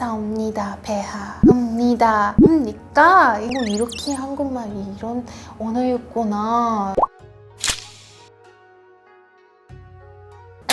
싸웁니다 배하. 읍니다. 읍니까? 이거 이렇게 한국말이 이런 언어였구나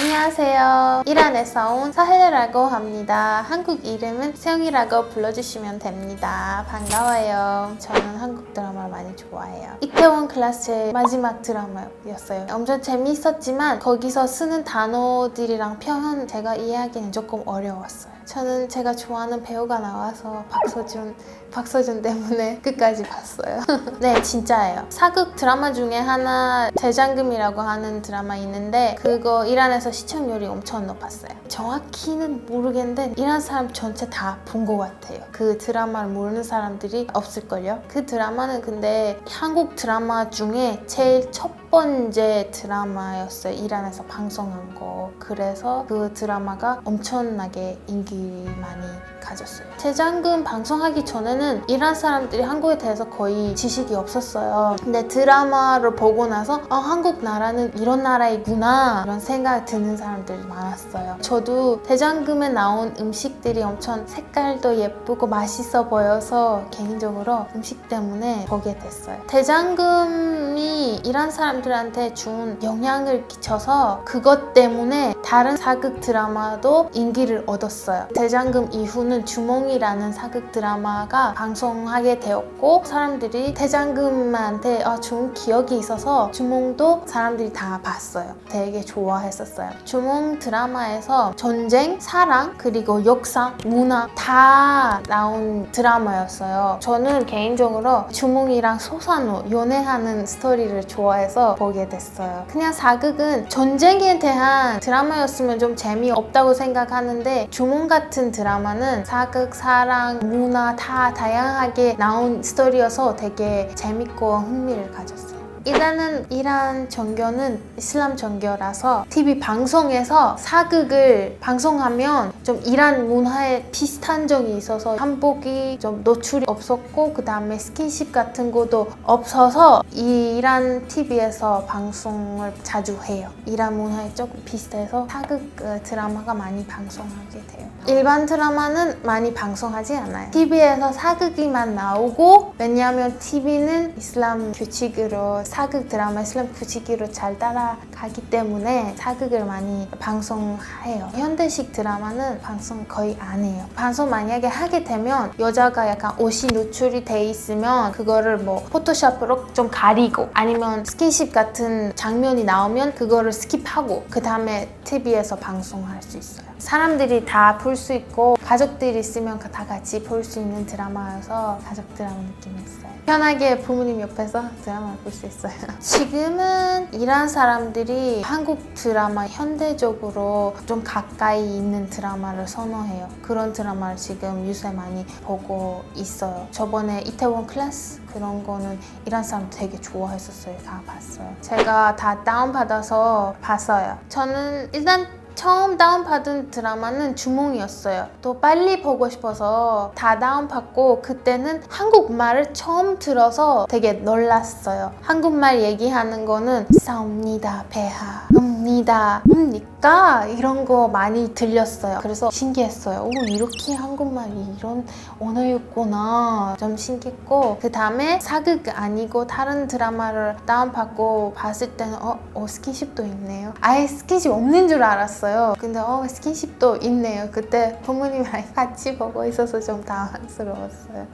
안녕하세요. 이란에서 온 사헬이라고 합니다. 한국 이름은 세영이라고 불러주시면 됩니다. 반가워요. 저는 한국 드라마를 많이 좋아해요. 이태원 클래스의 마지막 드라마였어요. 엄청 재미있었지만 거기서 쓰는 단어들이랑 표현 제가 이해하기는 조금 어려웠어요. 저는 제가 좋아하는 배우가 나와서 박서준, 박서준 때문에 끝까지 봤어요. 네, 진짜예요. 사극 드라마 중에 하나 대장금이라고 하는 드라마 있는데 그거 이란에서 시청률이 엄청 높았어요. 정확히는 모르겠는데 이란 사람 전체 다 본 것 같아요. 그 드라마를 모르는 사람들이 없을걸요. 그 드라마는 근데 한국 드라마 중에 제일 첫 번째 드라마였어요. 이란에서 방송한 거. 그래서 그 드라마가 엄청나게 인기 많이 가졌어요. 대장금 방송하기 전에는 이란 사람들이 한국에 대해서 거의 지식이 없었어요. 근데 드라마를 보고 나서 아, 한국 나라는 이런 나라이구나 이런 생각이 드는 사람들이 많았어요. 저도 대장금에 나온 음식들이 엄청 색깔도 예쁘고 맛있어 보여서 개인적으로 음식 때문에 보게 됐어요. 대장금이 이란 사람 들한테 준 영향을 끼쳐서 그것 때문에 다른 사극 드라마도 인기를 얻었어요. 대장금 이후는 주몽이라는 사극 드라마가 방송하게 되었고 사람들이 대장금한테 아, 좋은 기억이 있어서 주몽도 사람들이 다 봤어요. 되게 좋아했었어요. 주몽 드라마에서 전쟁, 사랑, 그리고 역사, 문화 다 나온 드라마였어요. 저는 개인적으로 주몽이랑 소산호 연애하는 스토리를 좋아해서 보게 됐어요. 그냥 사극은 전쟁에 대한 드라마였으면 좀 재미없다고 생각하는데 주몽 같은 드라마는 사극, 사랑, 문화 다 다양하게 나온 스토리여서 되게 재밌고 흥미를 가졌어요. 일단은 이란 정교는 이슬람 정교라서 TV 방송에서 사극을 방송하면 좀 이란 문화에 비슷한 점이 있어서 한복이 좀 노출이 없었고 그 다음에 스킨십 같은 것도 없어서 이 이란 TV에서 방송을 자주 해요. 이란 문화에 조금 비슷해서 사극 어, 드라마가 많이 방송하게 돼요. 일반 드라마는 많이 방송하지 않아요. TV에서 사극이만 나오고 왜냐하면 TV는 이슬람 규칙으로 사극 드라마 이슬람 규칙으로 잘 따라가기 때문에 사극을 많이 방송해요. 현대식 드라마는 방송 거의 안 해요. 방송 만약에 하게 되면 여자가 약간 옷이 노출이 돼 있으면 그거를 뭐 포토샵으로 좀 가리고 아니면 스킨십 같은 장면이 나오면 그거를 스킵하고 그 다음에 TV에서 방송할 수 있어요. 사람들이 다볼수 있고 가족들이 있으면 다 같이 볼 수 있는 드라마여서 가족 드라마 느낌이었어요. 편하게 부모님 옆에서 드라마를 볼 수 있어요. 지금은 이란 사람들이 한국 드라마 현대적으로 좀 가까이 있는 드라마를 선호해요. 그런 드라마를 지금 요새 많이 보고 있어요. 저번에 이태원 클래스 그런 거는 이란 사람 되게 좋아했었어요. 다 봤어요. 제가 다 다운받아서 봤어요. 저는 일단 처음 다운받은 드라마는 주몽이었어요. 또 빨리 보고 싶어서 다 다운받고 그때는 한국말을 처음 들어서 되게 놀랐어요. 한국말 얘기하는 거는 싸웁니다, 배하, 읍니다, 읍니까? 이런 거 많이 들렸어요. 그래서 신기했어요. 오, 이렇게 한국말이 이런 언어였구나. 좀 신기했고 그 다음에 사극 아니고 다른 드라마를 다운받고 봤을 때는 어, 어 스킨십도 있네요. 아예 스킨십 없는 줄 알았어요. 근데 어 스킨십도 있네요. 그때 부모님이랑 같이 보고 있어서 좀 당황스러웠어요.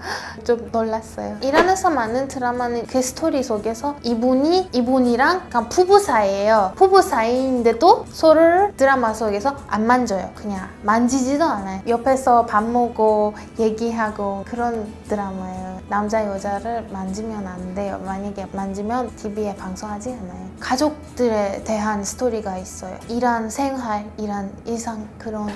좀 놀랐어요. 이란에서 많은 드라마는 그 스토리 속에서 이분이 이분이랑 그냥 부부 사이예요. 부부 사이 인데도 서로를 드라마 속에서 안 만져요. 그냥 만지지도 않아요. 옆에서 밥 먹고 얘기하고 그런 드라마예요. 남자 여자를 만지면 안 돼요. 만약에 만지면 TV에 방송하지 않아요. 가족들에 대한 스토리가 있어요. 이란 생활, 이란 일상 그런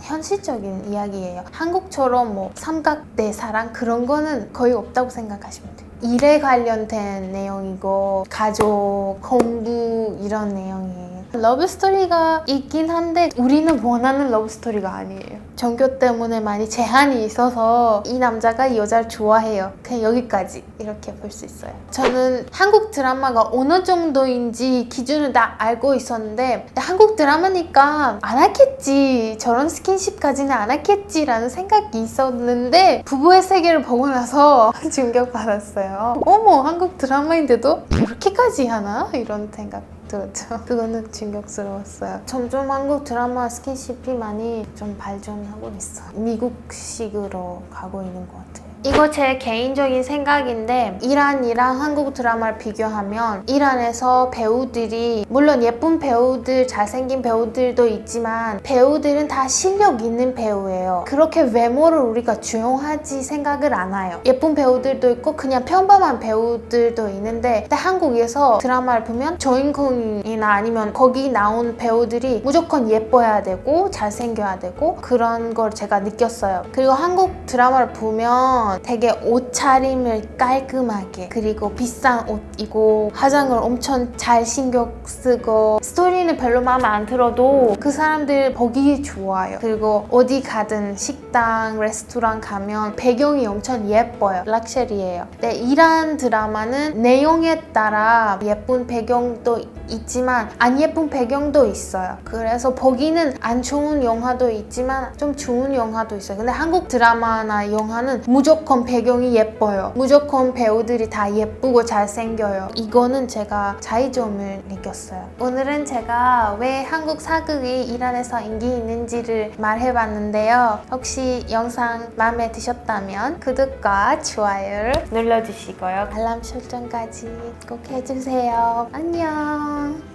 현실적인 이야기예요. 한국처럼 뭐 삼각대 사랑 그런 거는 거의 없다고 생각하시면 돼요. 일에 관련된 내용이고 가족, 공부 이런 내용이에요. 러브 스토리가 있긴 한데 우리는 원하는 러브 스토리가 아니에요. 종교 때문에 많이 제한이 있어서 이 남자가 이 여자를 좋아해요. 그냥 여기까지 이렇게 볼 수 있어요. 저는 한국 드라마가 어느 정도인지 기준을 다 알고 있었는데 한국 드라마니까 안 하겠지. 저런 스킨십까지는 안 하겠지라는 생각이 있었는데 부부의 세계를 보고 나서 충격받았어요. 어머 한국 드라마인데도 이렇게까지 하나? 이런 생각 들었죠. 그거는 충격스러웠어요. 점점 한국 드라마 스킨십이 많이 좀 발전하고 있어. 미국식으로 가고 있는 것 같아요. 이거 제 개인적인 생각인데 이란이랑 한국 드라마를 비교하면 이란에서 배우들이 물론 예쁜 배우들 잘생긴 배우들도 있지만 배우들은 다 실력 있는 배우예요. 그렇게 외모를 우리가 중요하지 생각을 안 해요. 예쁜 배우들도 있고 그냥 평범한 배우들도 있는데 근데 한국에서 드라마를 보면 주인공이나 아니면 거기 나온 배우들이 무조건 예뻐야 되고 잘생겨야 되고 그런 걸 제가 느꼈어요. 그리고 한국 드라마를 보면 되게 옷차림을 깔끔하게 그리고 비싼 옷이고 화장을 엄청 잘 신경 쓰고 스토리는 별로 마음에 안 들어도 그 사람들 보기 좋아요. 그리고 어디 가든 식 당, 레스토랑 가면 배경이 엄청 예뻐요 락셔리예요 근데 이란 드라마는 내용에 따라 예쁜 배경도 있지만 안 예쁜 배경도 있어요 그래서 보기는 안 좋은 영화도 있지만 좀 좋은 영화도 있어요 근데 한국 드라마나 영화는 무조건 배경이 예뻐요. 무조건 배우들이 다 예쁘고 잘생겨요. 이거는 제가 차이점을 느꼈어요. 오늘은 제가 왜 한국 사극이 이란에서 인기 있는지를 말해봤는데요. 영상 마음에 드셨다면 구독과 좋아요를 눌러주시고요. 알람 설정까지 꼭 해주세요. 안녕.